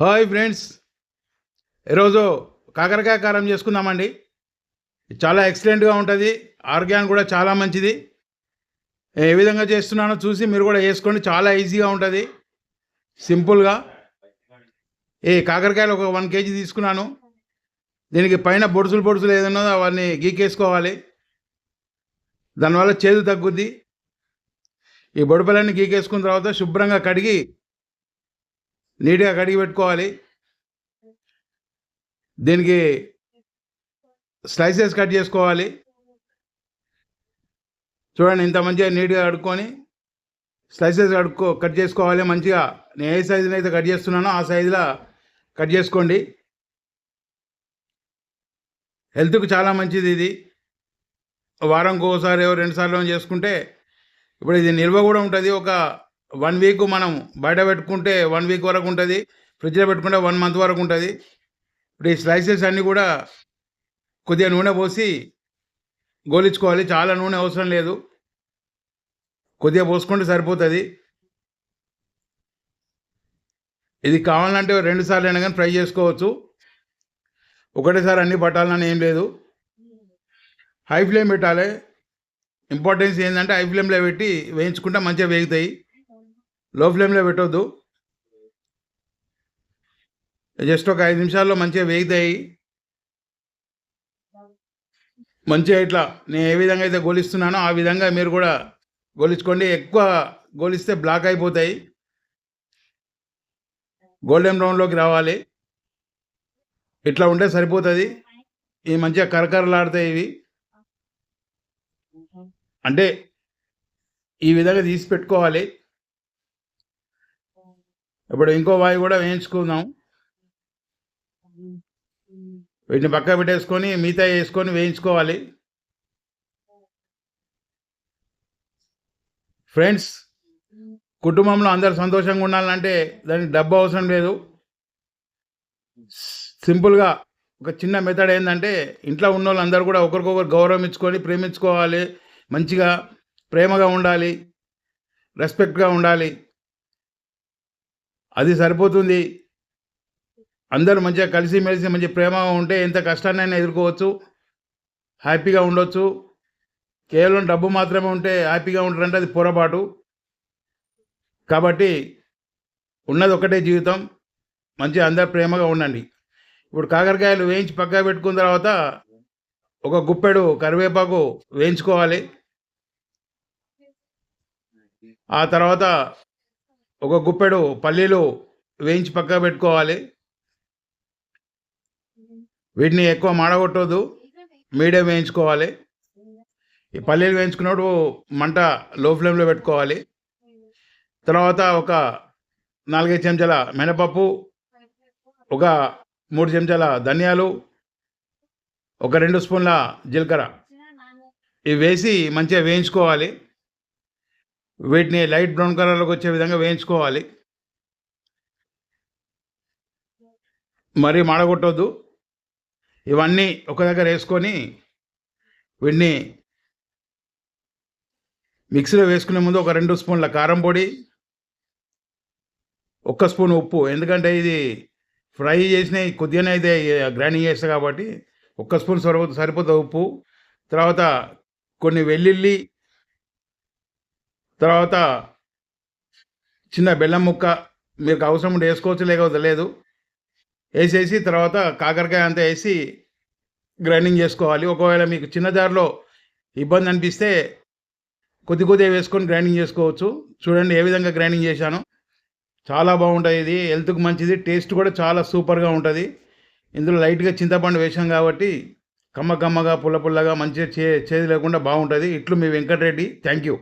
Hi friends. ఈరోజు కాకరకాయ కారం చేసుకుందామండి. చాలా ఎక్సలెంట్గా ఉంటుంది. ఆరోగ్యానికి కూడా చాలా మంచిది. ఏ విధంగా చేస్తున్నానో చూసి మీరు కూడా వేసుకోండి. చాలా ఈజీగా ఉంటుంది. సింపుల్గా ఈ కాకరకాయలు ఒక వన్ కేజీ తీసుకున్నాను. దీనికి పైన బొడుసులు బొడుసులు ఏదన్నా అవన్నీ గీకేసుకోవాలి. దానివల్ల చేదు తగ్గుద్ది. ఈ బొడుపలన్నీ గీకేసుకున్న తర్వాత శుభ్రంగా కడిగి నీట్గా కడిగి పెట్టుకోవాలి. దీనికి స్లైసెస్ కట్ చేసుకోవాలి. చూడండి ఇంత మంచిగా నీట్గా కడుక్కొని స్లైసెస్ కడుక్కో కట్ చేసుకోవాలి మంచిగా. నేను ఏ సైజుని అయితే కట్ చేస్తున్నానో ఆ సైజులో కట్ చేసుకోండి. హెల్త్కు చాలా మంచిది ఇది. వారంకి ఒకసారి రెండు సార్లు చేసుకుంటే ఇప్పుడు ఇది నిల్వ కూడా ఉంటుంది. ఒక వన్ వీక్ మనం బయట పెట్టుకుంటే వన్ వీక్ వరకు ఉంటుంది ఫ్రిడ్జ్లో పెట్టుకుంటే వన్ మంత్ వరకు ఉంటుంది. ఇప్పుడు ఈ స్లైసెస్ అన్నీ కూడా కొద్దిగా నూనె పోసి గోలించుకోవాలి. చాలా నూనె అవసరం లేదు. కొద్దిగా పోసుకుంటే సరిపోతుంది. ఇది కావాలంటే రెండు సార్లు అయినా కానీ ఫ్రై చేసుకోవచ్చు. ఒకటేసారి అన్ని పట్టాలని ఏం లేదు. హై ఫ్లేమ్ పెట్టాలి. ఇంపార్టెన్స్ ఏంటంటే హై ఫ్లేమ్లో పెట్టి వేయించుకుంటే మంచిగా వేగుతాయి. లో ఫ్లేమ్లో పెట్టొద్దు. జస్ట్ ఒక ఐదు నిమిషాల్లో మంచిగా వేగుతాయి. మంచిగా ఇట్లా నేను ఏ విధంగా అయితే గోలిస్తున్నానో ఆ విధంగా మీరు కూడా గోలించుకోండి. ఎక్కువ గోలిస్తే బ్లాక్ అయిపోతాయి. గోల్డెన్ బ్రౌన్లోకి రావాలి. ఇట్లా ఉంటే సరిపోతుంది. ఇవి మంచిగా కరకరలాడతాయి ఇవి. అంటే ఈ విధంగా తీసి పెట్టుకోవాలి. ఇప్పుడు ఇంకో వాయి కూడా వేయించుకుందాం. వీటిని పక్క పెట్టేసుకొని మిగతా వేసుకొని వేయించుకోవాలి. ఫ్రెండ్స్ కుటుంబంలో అందరు సంతోషంగా ఉండాలంటే దానికి డబ్బు అవసరం లేదు. సింపుల్గా ఒక చిన్న మెథడ్ ఏంటంటే ఇంట్లో ఉన్న వాళ్ళందరూ కూడా ఒకరికొకరు గౌరవం ఇచ్చుకొని ప్రేమించుకోవాలి. మంచిగా ప్రేమగా ఉండాలి. రెస్పెక్ట్గా ఉండాలి. అది సరిపోతుంది. అందరూ మంచిగా కలిసిమెలిసి మంచి ప్రేమగా ఉంటే ఎంత కష్టాన్నైనా ఎదుర్కోవచ్చు. హ్యాపీగా ఉండొచ్చు. కేవలం డబ్బు మాత్రమే ఉంటే హ్యాపీగా ఉంటారంటే అది పొరపాటు. కాబట్టి ఉన్నది ఒకటే జీవితం. మంచిగా అందరు ప్రేమగా ఉండండి. ఇప్పుడు కాకరకాయలు వేయించి పక్కగా పెట్టుకున్న తర్వాత ఒక గుప్పెడు కరివేపాకు వేయించుకోవాలి. ఆ తర్వాత ఒక గుప్పెడు పల్లీలు వేయించి పక్కగా పెట్టుకోవాలి. వీటిని ఎక్కువ మాడగొట్టొద్దు. మీడియం వేయించుకోవాలి. ఈ పల్లీలు వేయించుకున్నప్పుడు మంట లో ఫ్లేమ్లో పెట్టుకోవాలి. తర్వాత ఒక నాలుగైదు చెంచాల మినపప్పు ఒక మూడు చెంచాల ధనియాలు ఒక రెండు స్పూన్ల జీలకర్ర. ఇవి వేసి మంచిగా వేయించుకోవాలి. వీటిని లైట్ బ్రౌన్ కలర్లోకి వచ్చే విధంగా వేయించుకోవాలి. మరీ మాడగొట్టొద్దు. ఇవన్నీ ఒక దగ్గర వేసుకొని వీటిని మిక్సీలో వేసుకునే ముందు ఒక రెండు స్పూన్ల కారం పొడి ఒక్క స్పూన్ ఉప్పు. ఎందుకంటే ఇది ఫ్రై చేసినవి కొద్దిగానే అయితే గ్రైండింగ్ చేస్తా కాబట్టి ఒక్క స్పూన్ సరిపోతుంది సరిపోతుంది ఉప్పు. తర్వాత కొన్ని వెల్లుల్లి తర్వాత చిన్న బెల్లం ముక్క మీకు అవసరం ఉంటే వేసుకోవచ్చు లేకపోతే లేదు. వేసేసి తర్వాత కాకరకాయ అంతా వేసి గ్రైండింగ్ చేసుకోవాలి. ఒకవేళ మీకు చిన్న జార్లో ఇబ్బంది అనిపిస్తే కొద్ది కొద్దిగా వేసుకొని గ్రైండింగ్ చేసుకోవచ్చు. చూడండి ఏ విధంగా గ్రైండింగ్ చేశాను. చాలా బాగుంటుంది ఇది. హెల్త్కి మంచిది. టేస్ట్ కూడా చాలా సూపర్గా ఉంటుంది. ఇందులో లైట్గా చింతపండు వేసాం కాబట్టి కమ్మ కమ్మగా పుల్ల పుల్లగా మంచిగా చే చేది లేకుండా బాగుంటుంది. ఇట్లు మీ వెంకటరెడ్డి. Thank you